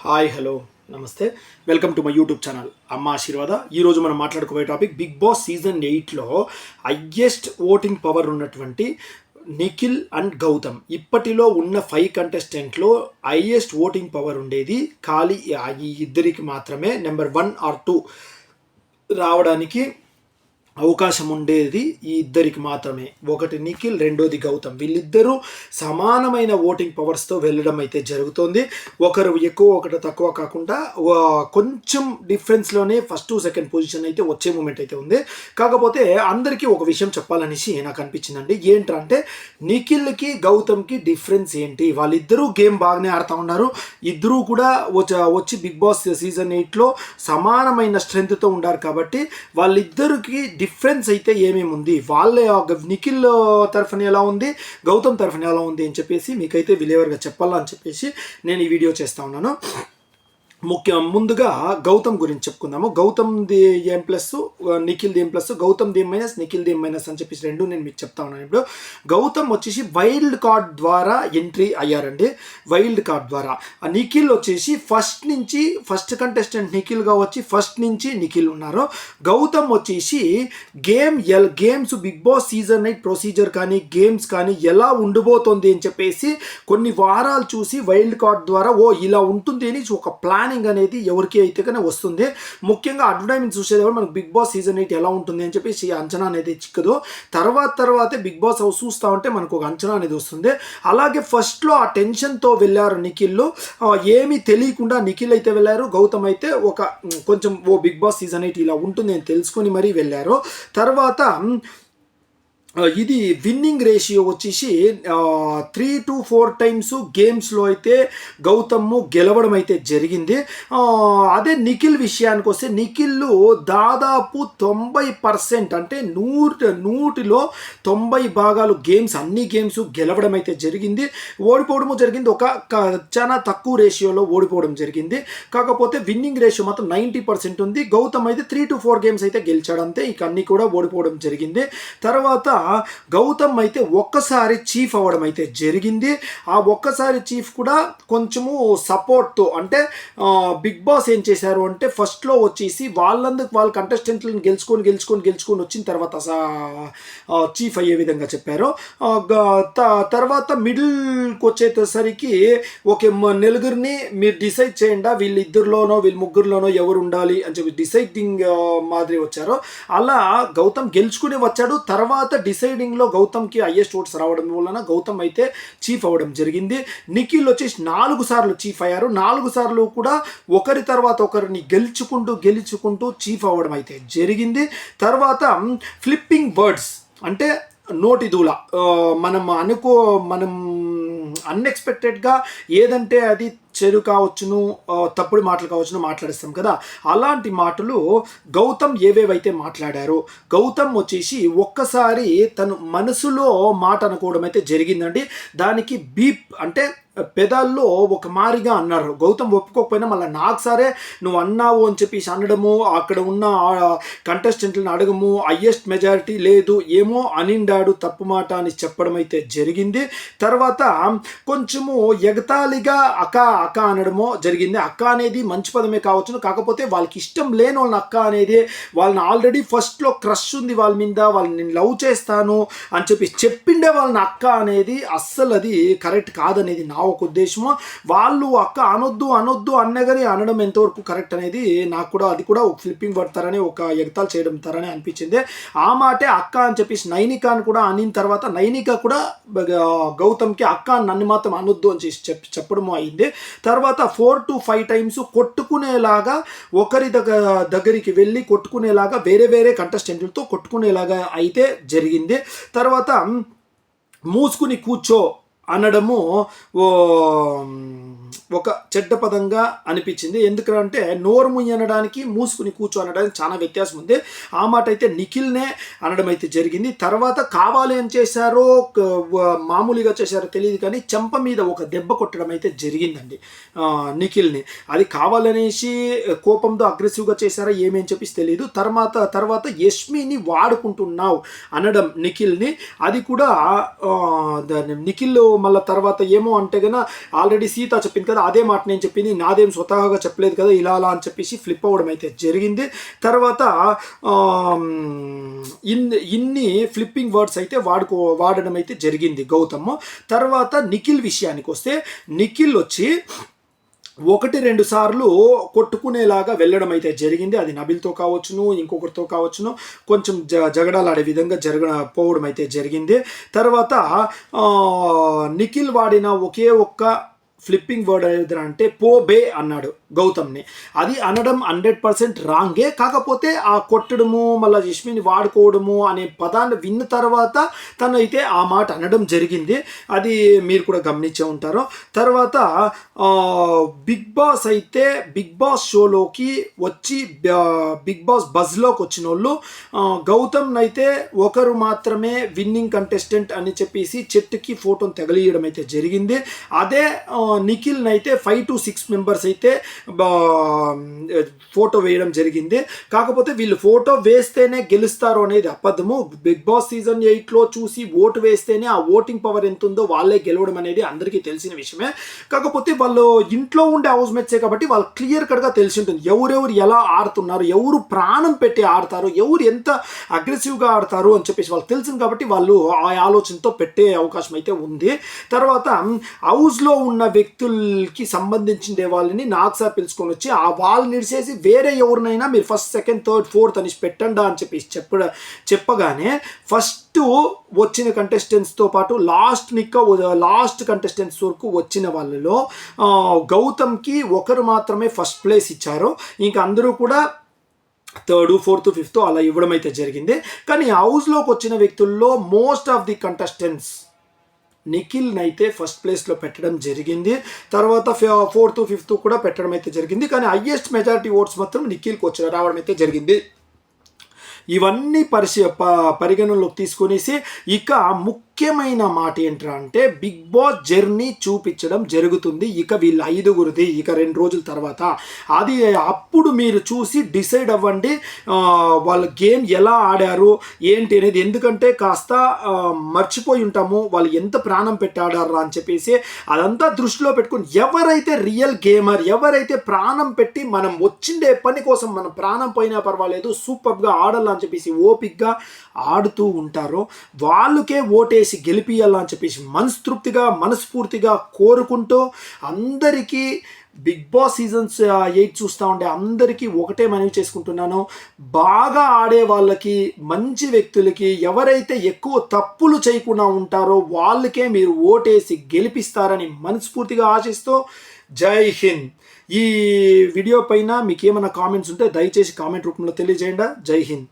Hi hello నమస్తే welcome to my YouTube channel Amma Aashirvada ఈరోజు మనం మాట్లాడుకోబోయే టాపిక్ బిగ్ బాస్ సీజన్ ఎయిట్లో హయ్యెస్ట్ ఓటింగ్ పవర్ ఉన్నటువంటి నిఖిల్ అండ్ గౌతమ్ ఇప్పటిలో ఉన్న ఫైవ్ కంటెస్టెంట్లో హైయెస్ట్ ఓటింగ్ పవర్ ఉండేది ఖాళీ ఈ ఇద్దరికి మాత్రమే. నెంబర్ వన్ ఆర్ టూ రావడానికి అవకాశం ఉండేది ఈ ఇద్దరికి మాత్రమే. ఒకటి నిఖిల్ రెండోది గౌతమ్. వీళ్ళిద్దరూ సమానమైన ఓటింగ్ పవర్స్తో వెళ్ళడం అయితే జరుగుతోంది. ఒకరు ఎక్కువ ఒకటి తక్కువ కాకుండా కొంచెం డిఫరెన్స్లోనే ఫస్ట్ సెకండ్ పొజిషన్ అయితే వచ్చే మూమెంట్ అయితే ఉంది. కాకపోతే అందరికీ ఒక విషయం చెప్పాలనేసి నాకు అనిపించిందండి. ఏంటంటే నిఖిల్కి గౌతమ్కి డిఫరెన్స్ ఏంటి? వాళ్ళిద్దరూ గేమ్ బాగానే ఆడుతూ ఉన్నారు. ఇద్దరూ కూడా వచ్చి బిగ్ బాస్ సీజన్ ఎయిట్లో సమానమైన స్ట్రెంగ్త్తో ఉన్నారు కాబట్టి వాళ్ళిద్దరికి డిఫరెన్స్ అయితే ఏమేమి ఉంది? వాళ్ళ నిఖిల్ తరఫున ఎలా ఉంది? గౌతమ్ తరఫున ఎలా ఉంది? అని చెప్పేసి మీకైతే విలేవర్గా చెప్పాలని చెప్పేసి నేను ఈ వీడియో చేస్తా ఉన్నాను. ముఖ్య. ముందుగా గౌతమ్ గురించి చెప్పుకుందాము. గౌతమ్ ది ఏం ప్లస్? నిఖిల్ దేం ప్లస్? గౌతమ్ దేం మైనస్? నిఖిల్ ది మైనస్ అని చెప్పేసి రెండు నేను మీకు చెప్తా ఉన్నాను ఇప్పుడు. గౌతమ్ వచ్చేసి వైల్డ్ కార్డ్ ద్వారా ఎంట్రీ అయ్యారండి. వైల్డ్ కార్డ్ ద్వారా. ఆ నిఖిల్ వచ్చేసి ఫస్ట్ నుంచి ఫస్ట్ కంటెస్టెంట్ నిఖిల్గా వచ్చి ఫస్ట్ నుంచి నిఖిల్ ఉన్నారు. గౌతమ్ వచ్చేసి game L games Bigg Boss season night procedure కానీ గేమ్స్ కానీ ఎలా ఉండబోతోంది అని చెప్పేసి కొన్ని వారాలు చూసి వైల్డ్ కార్డ్ ద్వారా ఓ ఇలా ఉంటుంది అని ఒక ప్లాన్ ప్లానింగ్ అనేది ఎవరికి అయితే కానీ వస్తుంది. ముఖ్యంగా అడ్వర్టైజ్మెంట్ చూసేటప్పుడు మనకు బిగ్ బాస్ సీజన్ ఎయిట్ ఎలా ఉంటుంది అని చెప్పేసి అంచనా అనేది చిక్కదు. తర్వాత తర్వాతే బిగ్ బాస్ హౌస్ చూస్తూ ఉంటే మనకు ఒక అంచనా అనేది వస్తుంది. అలాగే ఫస్ట్లో ఆ టెన్షన్తో వెళ్ళారు నిఖిల్ ఏమీ తెలియకుండా నిఖిల్ అయితే వెళ్ళారు. గౌతమ్ అయితే ఒక కొంచెం ఓ బిగ్ బాస్ సీజన్ ఎయిట్ ఇలా ఉంటుంది అని తెలుసుకొని మరీ వెళ్ళారు. తర్వాత ఇది విన్నింగ్ రేషియో వచ్చేసి త్రీ టు ఫోర్ టైమ్స్ గేమ్స్లో అయితే గౌతమ్ గెలవడం అయితే జరిగింది. అదే నిఖిల్ విషయానికి వస్తే నిఖిల్ దాదాపు తొంభై పర్సెంట్ అంటే నూట నూటిలో తొంభై భాగాలు గేమ్స్ అన్ని గేమ్స్ గెలవడం అయితే జరిగింది. ఓడిపోవడము జరిగింది. ఒక చాలా తక్కువ రేషియోలో ఓడిపోవడం జరిగింది. కాకపోతే విన్నింగ్ రేషియో మాత్రం నైంటీ పర్సెంట్ ఉంది. గౌతమ్ అయితే త్రీ టు ఫోర్ గేమ్స్ అయితే గెలిచాడంతే ఇక అన్ని కూడా ఓడిపోవడం జరిగింది. తర్వాత గౌతమ్ అయితే ఒక్కసారి చీఫ్ అవ్వడం అయితే జరిగింది. ఆ ఒక్కసారి చీఫ్ కూడా కొంచెము సపోర్ట్తో అంటే బిగ్ బాస్ ఏం చేశారు అంటే ఫస్ట్లో వచ్చేసి వాళ్ళందుకు వాళ్ళ కంటెస్టెంట్లను గెలుచుకొని గెలుచుకొని గెలుచుకొని వచ్చిన తర్వాత చీఫ్ అయ్యే విధంగా చెప్పారు. త- తర్వాత మిడిల్కి వచ్చేసరికి ఓకే నలుగురిని మీరు డిసైడ్ చేయండి వీళ్ళిద్దరిలోనో వీళ్ళ ముగ్గురులోనో ఎవరు ఉండాలి అని చెప్పి డిసైడింగ్ మాదిరి వచ్చారు. అలా గౌతమ్ గెలుచుకుని వచ్చాడు. తర్వాత డిసైడింగ్లో గౌతమ్కి హయ్యెస్ట్ ఓట్స్ రావడం వలన గౌతమ్ అయితే చీఫ్ అవ్వడం జరిగింది. నిఖిల్ వచ్చేసి నాలుగు సార్లు చీఫ్ అయ్యారు. నాలుగు సార్లు కూడా ఒకరి తర్వాత ఒకరిని గెలుచుకుంటూ గెలుచుకుంటూ చీఫ్ అవ్వడం అయితే జరిగింది. తర్వాత ఫ్లిప్పింగ్ బర్డ్స్ అంటే నోటి దూల మనం అనుకో మనం అన్ఎక్స్పెక్టెడ్గా ఏదంటే అది చెడు కావచ్చును తప్పుడు మాటలు కావచ్చును మాట్లాడిస్తాం కదా. అలాంటి మాటలు గౌతమ్ ఏవేవైతే మాట్లాడారో గౌతమ్ వచ్చేసి ఒక్కసారి తను మనసులో మాట అనుకోవడం అయితే జరిగిందండి. దానికి బీప్ అంటే పెదాల్లో ఒక మారిగా అన్నారు. గౌతమ్ ఒప్పుకోకపోయినా మళ్ళీ నాకు సరే నువ్వు అన్నావు అని చెప్పేసి అనడము అక్కడ ఉన్న కంటెస్టెంట్లను అడగము హయ్యెస్ట్ మెజారిటీ లేదు ఏమో అనిండాడు తప్పు మాట అని చెప్పడం అయితే జరిగింది. తర్వాత కొంచెము ఎగతాళిగా అక్క అక్క అనడమో జరిగింది. అక్క అనేది మంచి పదమే కావచ్చును. కాకపోతే వాళ్ళకి ఇష్టం లేని వాళ్ళని అక్క అనేది వాళ్ళని ఆల్రెడీ ఫస్ట్లో క్రష్ ఉంది వాళ్ళ మీద. వాళ్ళని నేను లవ్ చేస్తాను అని చెప్పి చెప్పిండే వాళ్ళని అక్క అనేది అస్సలు అది కరెక్ట్ కాదనేది నా ఒక ఉద్దేశము. వాళ్ళు అక్క అనొద్దు అనొద్దు అన్నగాని అనడం ఎంతవరకు కరెక్ట్ అనేది నాకు కూడా అది కూడా ఒక ఫ్లిప్పింగ్ పడతారని ఒక ఎగతాలు చేయడం తరని అనిపించింది. ఆ మాటే అక్క అని చెప్పేసి నైనిక అని కూడా అనిన తర్వాత నైనిక కూడా గౌతమ్కి అక్క నన్ను మాత్రం అనొద్దు అని చెప్పి చెప్పడం అయింది. తర్వాత ఫోర్ టు ఫైవ్ టైమ్స్ కొట్టుకునేలాగా ఒకరి దగ్గర దగ్గరికి వెళ్ళి కొట్టుకునేలాగా వేరే వేరే కంటెస్టెంట్లతో కొట్టుకునేలాగా అయితే జరిగింది. తర్వాత మూసుకుని కూర్చో అనడము ఓ ఒక చెడ్డ పదంగా అనిపించింది. ఎందుకంటే నోరు ముయ్యి అనడానికి మూసుకుని కూర్చో అనడానికి చాలా వ్యత్యాసం ఉంది. ఆ మాట అయితే నిఖిల్నే అనడం అయితే జరిగింది. తర్వాత కావాలి ఏం చేశారో మామూలుగా చేశారో తెలియదు కానీ చెంప మీద ఒక దెబ్బ కొట్టడం అయితే జరిగిందండి నిఖిల్ని. అది కావాలనేసి కోపంతో అగ్రెసివ్గా చేశారా ఏమేం చెప్పేసి తెలియదు తర్వాత తర్వాత యష్మిని వాడుకుంటున్నావు అనడం నిఖిల్ని. అది కూడా దాన్ని నిఖిల్ మళ్ళీ తర్వాత ఏమో అంటే గన ఆల్రెడీ సీత చెప్పింది కదా అదే మాట నేను చెప్పింది నాదేం స్వతహాగా చెప్పలేదు కదా ఇలా అలా అని చెప్పేసి ఫ్లిప్ అవ్వడం అయితే జరిగింది. తర్వాత ఇన్ ఇన్ని ఫ్లిప్పింగ్ వర్డ్స్ అయితే వాడుకో వాడడం అయితే జరిగింది గౌతమ్. తర్వాత నిఖిల్ విషయానికి వస్తే నిఖిల్ వచ్చి ఒకటి రెండు సార్లు కొట్టుకునేలాగా వెళ్ళడం అయితే జరిగింది. అది నబిల్తో కావచ్చును ఇంకొకరితో కావచ్చును కొంచెం జ జగడాలాడే విధంగా జరగ పోవడం అయితే జరిగింది. తర్వాత నిఖిల్ వాడిన ఒకే ఒక్క ఫ్లిప్పింగ్ వర్డ్ ఏదైనా అంటే పో బే అన్నాడు గౌతమ్ని. అది అనడం హండ్రెడ్ పర్సెంట్ రాంగే. కాకపోతే ఆ కొట్టడము మళ్ళీ యష్మిని వాడుకోవడము అనే పదాన్ని విన్న తర్వాత తనైతే అయితే ఆ మాట అనడం జరిగింది. అది మీరు కూడా గమనించే ఉంటారు. తర్వాత బిగ్ బాస్ అయితే బిగ్ బాస్ షోలోకి వచ్చి బిగ్ బాస్ బజ్లోకి వచ్చిన వాళ్ళు ఆ, గౌతమ్ అయితే ఒకరు మాత్రమే విన్నింగ్ కంటెస్టెంట్ అని చెప్పేసి చెట్టుకి ఫోటోని తగిలియడం అయితే జరిగింది. అదే ఆ, నిఖిల్ అయితే ఫైవ్ టు సిక్స్ మెంబర్స్ అయితే బా- ఫోటో వేయడం జరిగింది. కాకపోతే వీళ్ళు ఫోటో వేస్తేనే గెలుస్తారు అనేది అబద్ధము. బిగ్ బాస్ సీజన్ ఎయిట్లో చూసి ఓటు వేస్తేనే ఆ ఓటింగ్ పవర్ ఎంత ఉందో వాళ్ళే గెలవడం అనేది అందరికీ తెలిసిన విషయమే. కాకపోతే వాళ్ళు ఇంట్లో ఉండే హౌస్ మేట్సే కాబట్టి వాళ్ళు క్లియర్ కట్గా తెలిసి ఉంటుంది. ఎవరెవరు ఎలా ఆడుతున్నారు ఎవరు ప్రాణం పెట్టి ఆడతారు ఎవరు ఎంత అగ్రెసివ్గా ఆడతారు అని చెప్పేసి వాళ్ళకి తెలిసింది కాబట్టి వాళ్ళు ఆ ఆలోచనతో పెట్టే అవకాశం అయితే ఉంది. తర్వాత హౌస్లో ఉన్న వ్యక్తులకి సంబంధించిన వాళ్ళని నాకు సార్ పిలుచుకొని వచ్చి ఆ వాళ్ళు నిడిసేసి వేరే ఎవరినైనా మీరు ఫస్ట్ సెకండ్ థర్డ్ ఫోర్త్ అని పెట్టండా అని చెప్పేసి చెప్ప చెప్పగానే ఫస్ట్ వచ్చిన కంటెస్టెంట్స్తో పాటు లాస్ట్ నిక్క లాస్ట్ కంటెస్టెంట్స్ వరకు వచ్చిన వాళ్ళలో గౌతమ్కి ఒకరు మాత్రమే ఫస్ట్ ప్లేస్ ఇచ్చారు. ఇంకా అందరూ కూడా థర్డ్ ఫోర్త్ ఫిఫ్త్ అలా ఇవ్వడం అయితే జరిగింది. కానీ హౌస్లోకి వచ్చిన వ్యక్తుల్లో మోస్ట్ ఆఫ్ ది కంటెస్టెంట్స్ నిఖిల్ని అయితే ఫస్ట్ ప్లేస్లో పెట్టడం జరిగింది. తర్వాత ఫోర్త్ ఫిఫ్త్ కూడా పెట్టడం అయితే జరిగింది. కానీ హయ్యెస్ట్ మెజారిటీ ఓట్స్ మాత్రం నిఖిల్కి వచ్చిన రావడం అయితే జరిగింది. ఇవన్నీ పరిశీ పరిగణనలోకి తీసుకునేసి ఇక ముఖ్యమైన మాట ఏంట్రా అంటే బిగ్ బాస్ జర్నీ చూపించడం జరుగుతుంది. ఇక వీళ్ళ ఐదుగురిది ఇక రెండు రోజుల తర్వాత. అది అప్పుడు మీరు చూసి డిసైడ్ అవ్వండి వాళ్ళ గేమ్ ఎలా ఆడారు ఏంటి అనేది. ఎందుకంటే కాస్త మర్చిపోయి ఉంటాము వాళ్ళు ఎంత ప్రాణం పెట్టాడారా అని చెప్పేసి అదంతా దృష్టిలో పెట్టుకుని ఎవరైతే రియల్ గేమర్ ఎవరైతే ప్రాణం పెట్టి మనం వచ్చిండే పని కోసం మనం ప్రాణం పోయినా పర్వాలేదు సూపర్గా ఆడాలని చెప్పేసి ఓపిక్గా ఆడుతూ ఉంటారో వాళ్ళకే ఓటేసి గెలిపియాలని చెప్పేసి మనస్తృప్తిగా మనస్ఫూర్తిగా కోరుకుంటూ అందరికీ బిగ్ బాస్ సీజన్స్ ఎయిట్ చూస్తూ ఉండే అందరికీ ఒకటే మనవి చేసుకుంటున్నాను. బాగా ఆడే వాళ్ళకి మంచి వ్యక్తులకి ఎవరైతే ఎక్కువ తప్పులు చేయకుండా ఉంటారో వాళ్ళకే మీరు ఓటేసి గెలిపిస్తారని మనస్ఫూర్తిగా ఆశిస్తూ జై హింద్. ఈ వీడియో పైన మీకు ఏమైనా కామెంట్స్ ఉంటే దయచేసి కామెంట్ రూపంలో తెలియజేయండి. జై హింద్.